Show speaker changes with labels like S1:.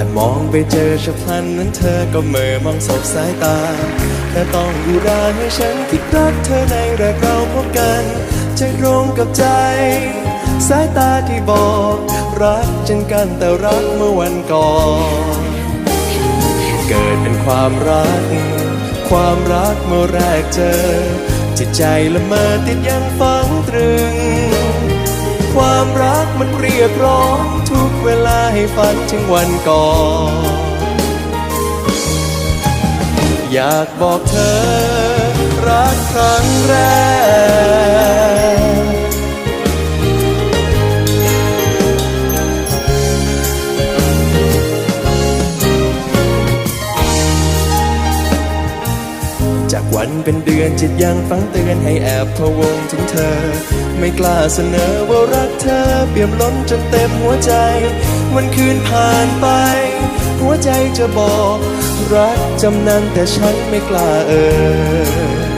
S1: อบมองไปเจอฉับพลันนั้นเธอก็เมื่อมองสบสายตาแต่ต้องดูดานให้ฉันที่รักเธอในแรกเราพบกันใจตรงกับใจ สายตาที่บอก รักฉันกันแต่รักเมื่อวันก่อน เกิดเป็นความรัก ความรักเมื่อแรกเจอ จิตใจละเมอติดยังฝังตรึง มันเรียกร้องทุกเวลาให้ฝันถึงวันก่อนอยากบอกเธอรักครั้ง จากวันเป็นเดือนจิตยังฟังเตือนให้แอบพะวงถึงเธอ ไม่กล้าเสนอว่ารักเธอ เปี่ยมล้นจนเต็มหัวใจ วันคืนผ่านไป หัวใจจะบอก รักจำนันแต่ฉันไม่กล้าเอ่ย